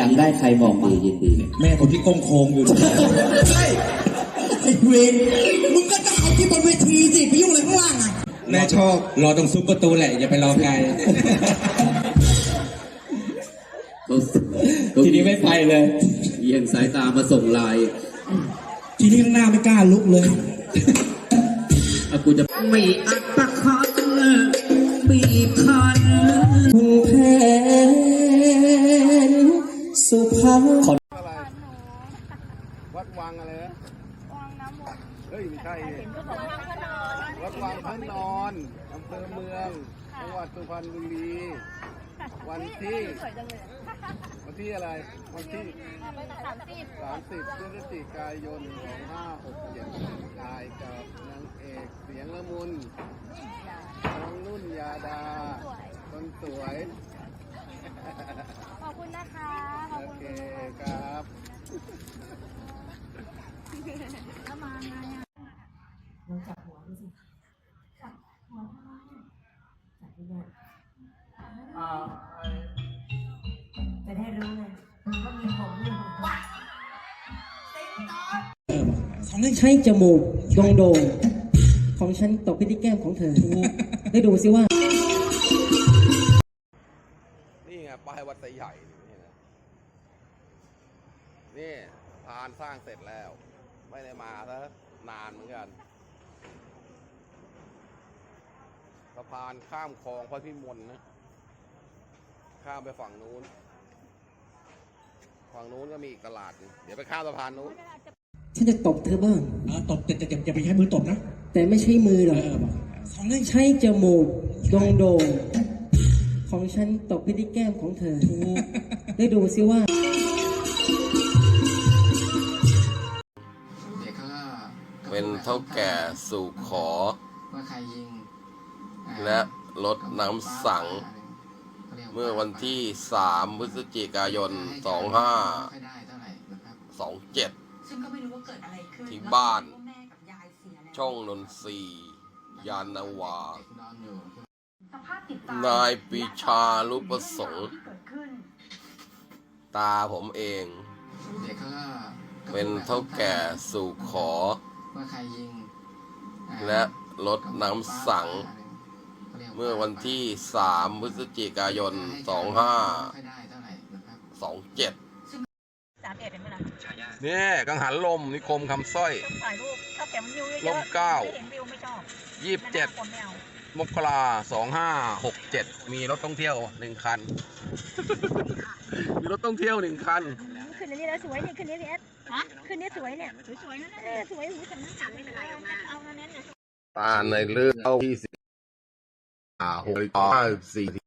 อยากได้ใครบอกมายินดีแม่คนที่ก้มโค้งอยู่ใช่ไอ้เวรมึงก็ต้องเอาที่บนเวทีสิไปยุ่งอะไรข้างล่างอะแม่ชอบรอตรงซุ้มประตูแหละอย่าไปรอไกลเขาเขาทีนี้ไม่ไปเลยเอียงสายตามาส่งไลน์ทีนี้ข้างหน้าไม่กล้าลุกเลยอะกูจะไม่อัดประคันบีบคัน เฮ้ยไม่ใช่เห็นก็วังพระนอนวัดวังพระนอนอำเภอเมืองจังหวัดสุพรรณบุรี วันที่สวยจังเลยวันที่อะไร วันที่สามสิบ30พฤศจิกายน2567ถ่ายกับนางเอกเสียงละมุนน้องนุ่นยาดา คนสวย ขอบคุณนะคะ ขอบโอคุณ ใช้จมูกโด่งๆของฉันตกไปที่แก้มของเธอ ได้ดูสิว่า นี่ไงป้ายวัดไซใหญ่นี่นะนี่พานสร้างเสร็จแล้ว ไม่ได้มาซะนานเหมือนกันสะพานข้ามคลองพระพิมลนะ ข้ามไปฝั่งนู้น ฝั่งนู้นก็มีอีกตลาดหนึ่งเดี๋ยวไปข้ามสะพานนู้น ฉันจะตบเธอบ้างอะตบแต่แต่อย่าไปใช้มือตบนะ แต่ไม่ใช่มือหรอกเออบอกสองเล่นใช้จมูกโด่งๆของฉันตกไปที่แก้มของเธอ ได้ดูสิว่าเด็กเขาก็ก็เป็นเท่าแก่สู่ขอ ว่าใครยิงอ่าและลดน้ำสังขารียกาเมื่อวันที่ 3 พฤศจิกายนให้การไม่ค่อยได้เท่าไหร่นะครับ2527 ซึ่งก็ไม่รู้ว่าเกิดอะไรขึ้นที่บ้าน แล้วก็รู้ว่าแม่กับยายเสียแล้วช่องนนทรีย์ยานนาวาเด็กนอนอยู่สภาพติดตามนายปรีชาลุประสงค์ ที่เกิดขึ้น ตาผมเองเด็กเขาก็ก็เป็นเท่าแก่สู่ขอ ว่าใครยิงอ่าและลดน้ำสังขารียกาเมื่อวันที่ 3 พฤศจิกายนให้การไม่ค่อยได้เท่าไหร่นะครับ2527 สามเอ็ดเห็นไหมล่ะ นี่กังหันลมนิคมคำสร้อย ถ่ายรูปถ้าแต่มันวิวเยอะๆลมเก้า ไม่เห็นวิวไม่ชอบ27คนไม่เอามกราสองห้าหกเจ็ดมีรถท่องเที่ยวหนึ่งคัน มีรถท่องเที่ยวหนึ่งคัน คืนนี้แล้วสวยนี่คืนนี้พี่แอดฮะคืนนี้สวยเนี่ยสวยๆนั่นเออสวยหูฉันนั่งจับไม่เป็นไรเอาเอาอันนั้นเนี่ยตาในเรื่องเอาที่สิบห้าหกห้าสี่